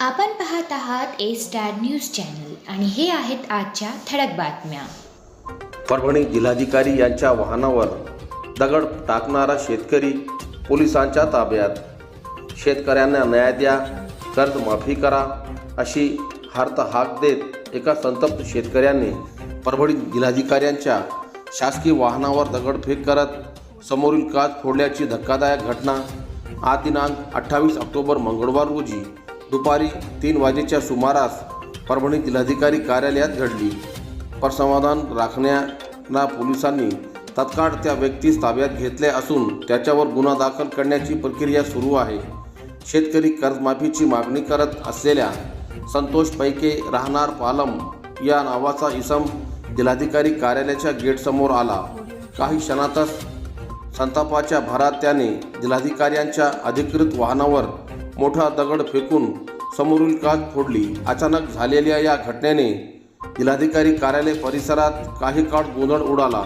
आपण पाहत आहात ए स्टार न्यूज चॅनल आणि हे आहेत आजच्या ठळक बातम्या. परभणी जिल्हाधिकारी यांच्या वाहनावर दगड टाकणारा शेतकरी पोलिसांच्या ताब्यात. शेतकऱ्यांना न्याय द्या कर्जमाफी करा अशी हार्त हाक देत एका संतप्त शेतकऱ्याने परभणी जिल्हाधिकाऱ्यांच्या शासकीय वाहनावर दगडफेक करत समोरील काच फोडल्याची धक्कादायक घटना आज दिनांक अठ्ठावीस ऑक्टोबर मंगळवार रोजी दुपारी तीन वाजेच्या सुमारास परभणी जिल्हाधिकारी कार्यालयात घडली. परसमाधान राखण्याला पोलिसांनी तत्काळ त्या व्यक्तीस ताब्यात घेतले असून त्याच्यावर गुन्हा दाखल करण्याची प्रक्रिया सुरू आहे. शेतकरी कर्जमाफीची मागणी करत असलेल्या संतोष पैके राहणार पालम या नावाचा इसम जिल्हाधिकारी कार्यालयाच्या गेटसमोर आला. काही क्षणातच संतापाच्या भरात त्याने जिल्हाधिकाऱ्यांच्या अधिकृत वाहनावर मोठा दगड फेकून समोरील काच फोडली. अचानक झालेल्या या घटनेने जिल्हाधिकारी कार्यालय परिसरात काही काळ गोंधळ उडाला.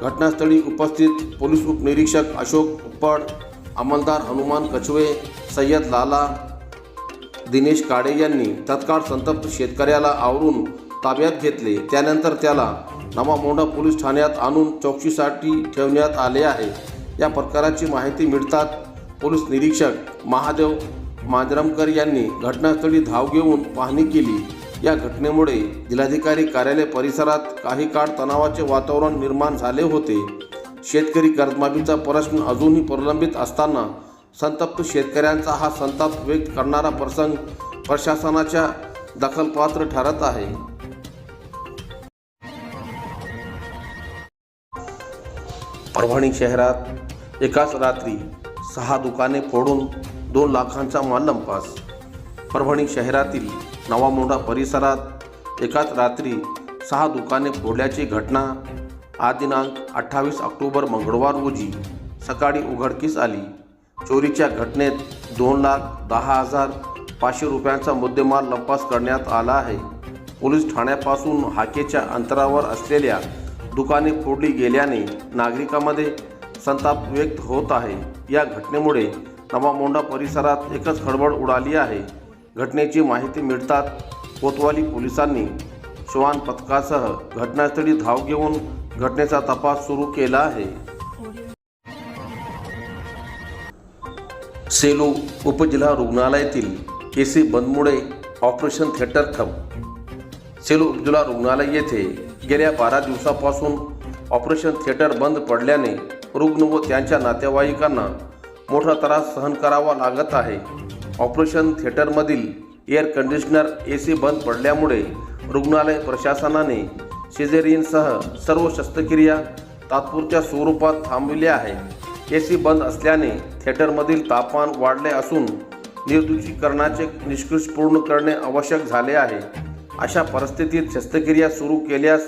घटनास्थळी उपस्थित पोलीस उपनिरीक्षक अशोक उप्पड अंमलदार हनुमान कछवे सय्यद लाला दिनेश काडे यांनी तत्काळ संतप्त शेतकऱ्याला आवरून ताब्यात घेतले. त्यानंतर त्याला नवामोंढा पोलीस ठाण्यात आणून चौकशीसाठी ठेवण्यात आले आहे. या प्रकाराची माहिती मिळतात पोलीस निरीक्षक महादेव मांजरमकर यांनी घटनास्थळी धाव घेऊन पाहणी केली. या घटनेमुळे जिल्हाधिकारी कार्यालय परिसरात काही काळ तणावाचे वातावरण निर्माण झाले होते. शेतकरी कर्जमाफीचा प्रश्न अजूनही प्रलंबित असताना संतप्त शेतकऱ्यांचा हा संताप व्यक्त करणारा प्रसंग प्रशासनाच्या दखलपात्र ठरत आहे. परभणी शहरात एकाच रात्री सहा दुकाने फोडून दोन लाखांचा माल लंपास परभणी शहरातील नवामोंढा परिसरात एकाच रात्री सहा दुकाने फोडल्याची घटना. आज दिनांक अठ्ठावीस ऑक्टोबर मंगळवार रोजी सकाळी उघडकीस आली. चोरीच्या घटनेत दोन लाख दहा हजार पाचशे रुपयांचा मुद्देमाल लंपास करण्यात आला आहे. पोलीस ठाण्यापासून हाकेच्या अंतरावर असलेल्या दुकाने फोडली गेल्याने नागरिकांमध्ये संताप व्यक्त होत आहे. या घटनेमुळे नवामोंढा परिसरात एकच खळबळ उडाली आहे. घटनेची माहिती मिळतात कोतवाली पोलिसांनी श्वान पथकासह घटनास्थळी धाव घेऊन घटनेचा तपास सुरू केला आहे. सेलू उपजिल्हा रुग्णालयातील ए सी बंदमुळे ऑपरेशन थिएटर ठप सेलू उपजिल्हा रुग्णालय येथे गेल्या बारा दिवसापासून ऑपरेशन थिएटर बंद पडल्याने रुग्ण व त्यांच्या नातेवाईकांना मोठा त्रास सहन करावा लागत आहे. ऑपरेशन थिएटरमधील एअर कंडिशनर ए सी बंद पडल्यामुळे रुग्णालय प्रशासनाने सिझेरियनसह सर्व शस्त्रक्रिया तात्पुरत्या स्वरूपात थांबविल्या आहे ए सी बंद असल्याने थिएटरमधील तापमान वाढले असून निर्दुषीकरणाचे निष्कर्ष पूर्ण करणे आवश्यक झाले आहे. अशा परिस्थितीत शस्त्रक्रिया सुरू केल्यास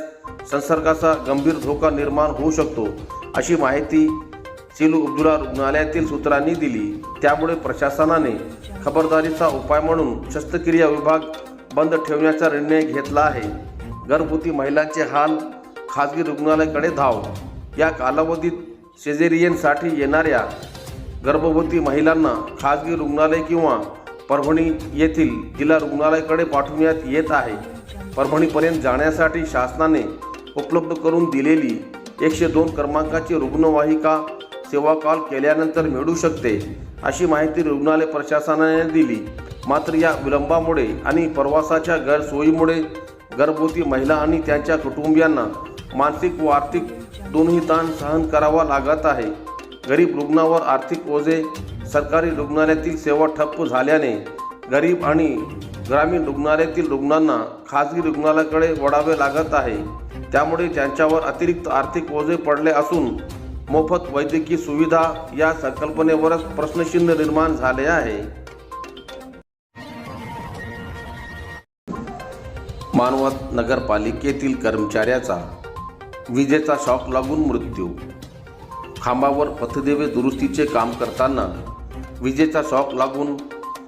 संसर्गाचा गंभीर धोका निर्माण होऊ शकतो अशी माहिती सिलू अब्दुला रुग्णालयातील सूत्रांनी दिली. त्यामुळे प्रशासनाने खबरदारीचा उपाय म्हणून शस्त्रक्रिया विभाग बंद ठेवण्याचा निर्णय घेतला आहे. गर्भवती महिलांचे हाल खाजगी रुग्णालयाकडे धाव. या कालावधीत सेजेरियनसाठी येणाऱ्या गर्भवती महिलांना खाजगी रुग्णालय किंवा परभणी येथील जिल्हा रुग्णालयाकडे पाठवण्यात येत आहे. परभणीपर्यंत जाण्यासाठी शासनाने उपलब्ध करून दिलेली एकशे दोन क्रमांकाची रुग्णवाहिका सेवा कॉल केल्यानंतर मिळू शकते अशी माहिती रुग्णालय प्रशासनाने दिली. मात्र या विलंबामुळे आणि प्रवासाच्या गैरसोयीमुळे गर्भवती महिला आणि त्यांच्या कुटुंबियांना मानसिक व आर्थिक दोन्ही ताण सहन करावा लागत आहे. गरीब रुग्णावर आर्थिक ओझे सरकारी रुग्णालयातील सेवा ठप्प झाल्याने गरीब आणि ग्रामीण रुग्णालयातील रुग्णांना खाजगी रुग्णालयाकडे वळावे लागत आहे. त्यामुळे त्यांच्यावर अतिरिक्त आर्थिक ओझे पडले असून मोफत वैद्यकीय सुविधा या संकल्पनेवरच प्रश्नचिन्ह निर्माण झाले आहे. मानवत नगरपालिकेतील कर्मचाऱ्याचा विजेचा शॉक लागून मृत्यू. खांबावर पथदेवे दुरुस्तीचे काम करताना विजेचा शॉक लागून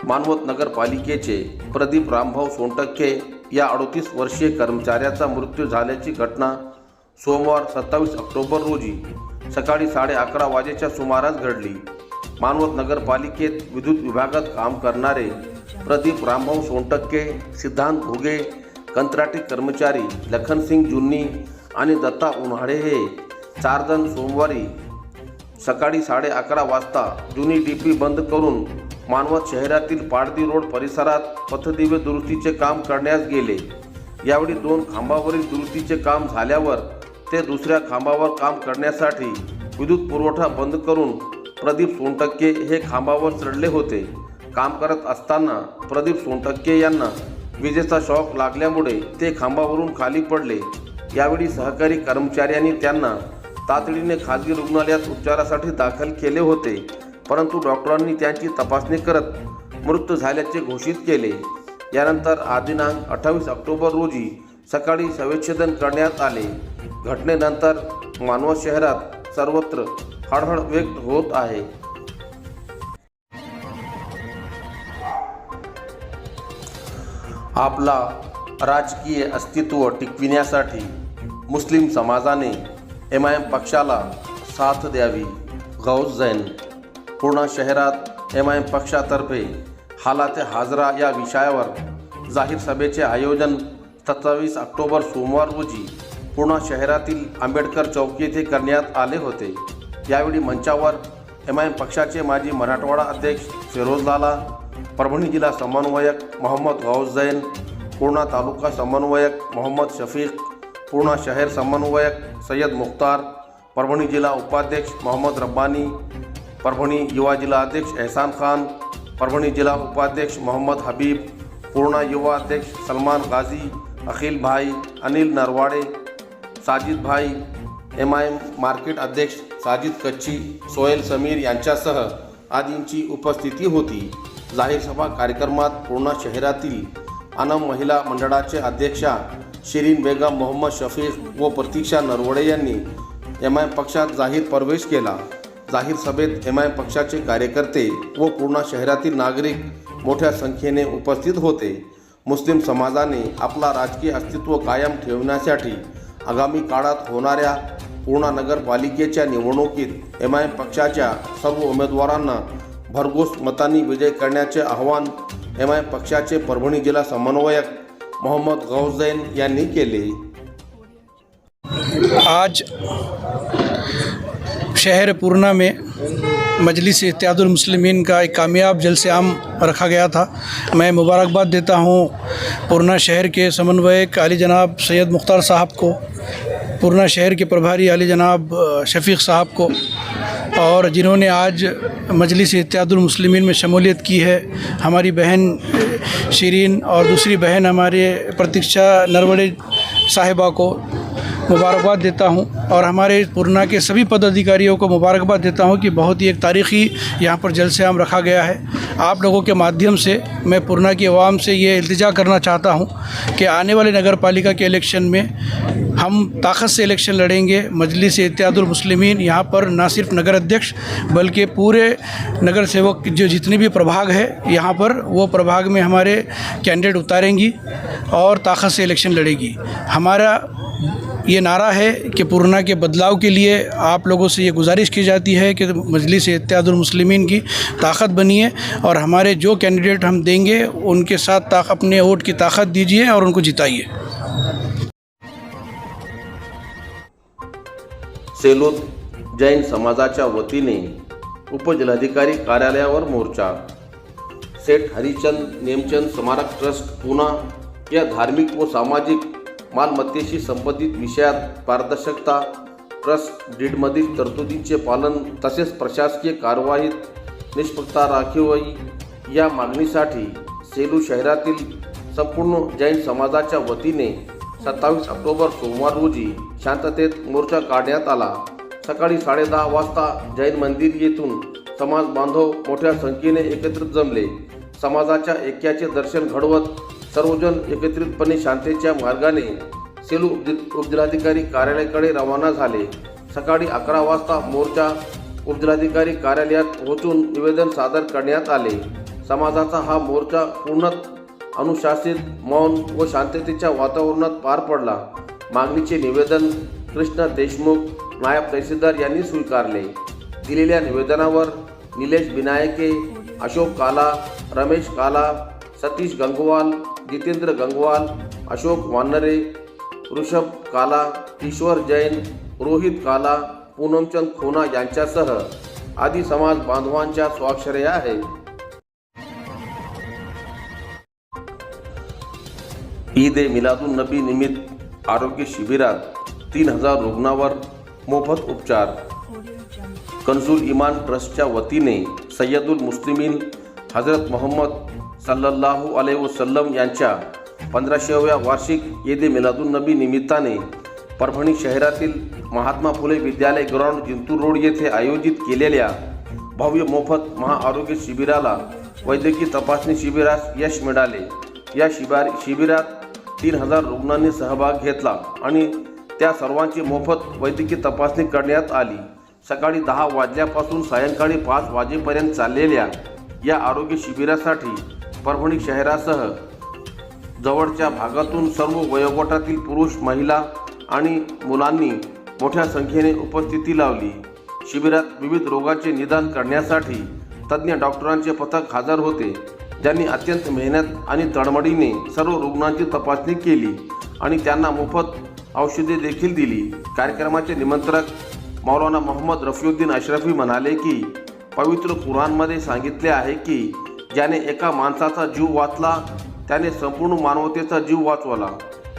मानवत नगरपालिकेचे प्रदीप रामभाऊ सोनटक्के या अडोतीस वर्षीय कर्मचाऱ्याचा मृत्यू झाल्याची घटना सोमवार सत्तावीस ऑक्टोबर रोजी सकाळी साडे अकरा वाजेच्या सुमारास घडली. मानवत नगरपालिकेत विद्युत विभागात काम करणारे प्रदीप रामभाऊ सोनटक्के सिद्धांत घुगे कंत्राटी कर्मचारी लखनसिंग जुन्नी आणि दत्ता उन्हाळे हे चारजण सोमवारी सकाळी साडे अकरा वाजता जुनी डी पी बंद करून मानवत शहरातील पाडदी रोड परिसरात पथदिवे दुरुस्तीचे काम करण्यास गेले. यावेळी दोन खांबावरील दुरुस्तीचे काम झाल्यावर ते दुसऱ्या खांबावर काम करण्यासाठी विद्युत पुरवठा बंद करून प्रदीप सोनटक्के हे खांबावर चढले होते. काम करत असताना प्रदीप सोनटक्के यांना विजेचा शॉक लागल्यामुळे ते खांबावरून खाली पडले. यावेळी सहकारी कर्मचाऱ्यांनी त्यांना तातडीने खाजगी रुग्णालयात उपचारासाठी दाखल केले होते. परंतु डॉक्टरांनी त्यांची तपासणी करत मृत्यू झाल्याचे घोषित केले. यानंतर आदिनांक अठ्ठावीस ऑक्टोबर रोजी सकाळी शवच्छेदन करण्यात आले. घटनेनंतर मानवा शहरात सर्वत्र हळहळ व्यक्त होत आहे. आपला राजकीय अस्तित्व टिकविण्यासाठी मुस्लिम समाजाने एम आय एम पक्षाला साथ द्यावी. गौस जैन पूर्णा शहरात एम आय एम पक्षातर्फे हालाते हाजरा या विषयावर जाहीर सभेचे आयोजन सत्तावीस ऑक्टोबर सोमवार रोजी पूर्णा शहरातील आंबेडकर चौक येथे करण्यात आले होते. यावेळी मंचावर एम आय एम पक्षाचे माजी मराठवाडा अध्यक्ष फिरोज लाला परभणी जिल्हा समन्वयक मोहम्मद गौस जैन पूर्णा तालुका समन्वयक मोहम्मद शफीक पूर्णा शहर समन्वयक सय्यद मुख्तार परभणी जिल्हा उपाध्यक्ष मोहम्मद रब्बानी परभणी युवा जिल्हा अध्यक्ष एहसान खान परभणी जिल्हा उपाध्यक्ष मोहम्मद हबीब पूर्णा युवा अध्यक्ष सलमान गाझी अखिल भाई अनिल नरवाडे साजिद भाई एम आय एम मार्केट अध्यक्ष साजिद कच्ची सोहेल समीर यांच्यासह आदींची उपस्थिती होती. जाहीर सभा कार्यक्रमात पूर्णा शहरातील अनम महिला मंडळाचे अध्यक्षा शिरीन बेगम मोहम्मद शफीक व प्रतीक्षा नरवडे यांनी एम आय एम पक्षात जाहीर प्रवेश केला. जाहीर सभेत एम आय एम पक्षाचे कार्यकर्ते व पूर्णा शहरातील नागरिक मोठ्या संख्येने उपस्थित होते. मुस्लिम समाजाने आपला राजकीय अस्तित्व कायम ठेवण्यासाठी आगामी काळात होणाऱ्या पूर्णा नगरपालिकेच्या निवडणुकीत एम आय पक्षाच्या सर्व उमेदवारांना भरघोस मतांनी विजय करण्याचे आवाहन एम आय पक्षाचे परभणी जिल्हा समन्वयक मोहम्मद गौजैन यांनी केले. आज शहर पूर्णा में मजलिस इत्यादुल का एक कामयाब जलसे आम रखा गया था। मैं मुबारकबाद देता हूँ पूर्णा शहर के समन्वयक अली जनाब सैयद मुख्तार साहब को, पूर्णा शहर के प्रभारी अली जनाब शफीक साहब को और जिन्होंने आज मजलिस इत्यादुल में शमूलियत की है। हमारी बहन शरीन और दूसरी बहन हमारे प्रतीक्षा नरवड़े साहिबा को मुबारकबाद देता हूँ और हमारे पूर्णा के सभी पदाधिकारियों को मुबारकबाद देता हूँ कि बहुत ही एक तारीख़ी यहाँ पर जलसे आम रखा गया है। आप लोगों के माध्यम से मैं पूर्णा की आवाम से ये इल्तिजा करना चाहता हूँ कि आने वाले नगर पालिका के इलेक्शन में हम ताकत से इलेक्शन लड़ेंगे, मजलिस इत्यादुल यहाँ पर ना सिर्फ़ नगर अध्यक्ष बल्कि पूरे नगर सेवक जो जितने भी प्रभाग है, यहाँ पर वो प्रभाग में हमारे कैंडिडेट उतारेंगी और ताकत से इलेक्शन लड़ेगी। हमारा ये नारा है कि पूर्णा के बदलाव के लिए आप लोगों से ये गुजारिश की जाती है कि मजलिस इत्यादुल मुस्लिमीन की ताकत बनिए और हमारे जो कैंडिडेट हम देंगे, उनके साथ अपने वोट की ताकत दीजिए और उनको जिताइए। सेलूत जैन समाजाच्या वतीने उपजिल्हाधिकारी कार्यालयावर मोर्चा। सेठ हरिचंद नेमचंद स्मारक ट्रस्ट, पुणा, या धार्मिक व सामाजिक मालमत्तेशी संबंधित विषयात पारदर्शकता ट्रस्ट डीडमधील तरतुदींचे पालन तसेच प्रशासकीय कारवाईत निष्पक्षता राखीवई या मागणीसाठी सेलू शहरातील संपूर्ण जैन समाजाच्या वतीने सत्तावीस ऑक्टोबर सोमवार रोजी शांततेत मोर्चा काढण्यात आला. सकाळी साडेदहा वाजता जैन मंदिर येथून समाज बांधव मोठ्या संख्येने एकत्रित जमले. समाजाच्या ऐक्याचे दर्शन घडवत सर्वजण एकत्रितपणे शांतेच्या मार्गाने सेलू उपजिल्हाधिकारी कार्यालयाकडे रवाना झाले. सकाळी अकरा वाजता मोर्चा उपजिल्हाधिकारी कार्यालयात पोहोचून निवेदन सादर करण्यात आले. समाजाचा हा मोर्चा पूर्ण अनुशासित मौन व शांततेच्या वातावरणात पार पडला. मागणीचे निवेदन कृष्ण देशमुख नायब तहसीलदार यांनी स्वीकारले. दिलेल्या निवेदनावर निलेश बिनायके अशोक काला रमेश काला सतीश गंगवाल जितेंद्र गंगवाल अशोक वानरे ऋषभ काला ईश्वर जैन रोहित काला पूनमचंद खोना यांच्यासह आदी समाज बांधवांच्या स्वाक्षऱ्या आहेत. ईद ए मिलादुन नबी निमित्त आरोग्य शिबिरात तीन हजार रुग्णावर मोफत उपचार. कंजूल इमान ट्रस्टच्या वतीने सय्यदुल मुस्लिमीन हजरत मोहम्मद सल्लल्लाहु अलैहि वसल्लम यांच्या पंधराशेव्या वार्षिक ईद मिलादून नबी निमित्ताने परभणी शहरातील महात्मा फुले विद्यालय ग्राउंड जिंतूर रोड येथे आयोजित केलेल्या भव्य मोफत महाआरोग्य शिबिराला वैद्यकीय तपासणी शिबिरास यश मिळाले. या शिबार शिबिरात तीन हजार रुग्णांनी सहभाग घेतला आणि त्या सर्वांची मोफत वैद्यकीय तपासणी करण्यात आली. सकाळी दहा वाजल्यापासून सायंकाळी पाच वाजेपर्यंत चाललेल्या या आरोग्य शिबिरासाठी परभणी शहरासह जवळच्या भागातून सर्व वयोगटातील पुरुष महिला आणि मुलांनी मोठ्या संख्येने उपस्थिती लावली. शिबिरात विविध रोगाचे निदान करण्यासाठी तज्ज्ञ डॉक्टरांचे पथक हजर होते. ज्यांनी अत्यंत मेहनत आणि तळमळीने सर्व रुग्णांची तपासणी केली आणि त्यांना मोफत औषधे देखील दिली. कार्यक्रमाचे निमंत्रक मौलाना मोहम्मद रफिउद्दीन अशरफी म्हणाले की पवित्र कुराणमध्ये सांगितले आहे की ज्याने एका माणसाचा जीव वाचला त्याने संपूर्ण मानवतेचा जीव वाचवला.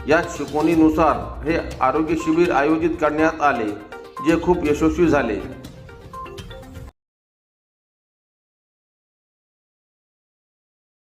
या शिकवणीनुसार हे आरोग्य शिबिर आयोजित करण्यात आले जे खूप यशस्वी झाले.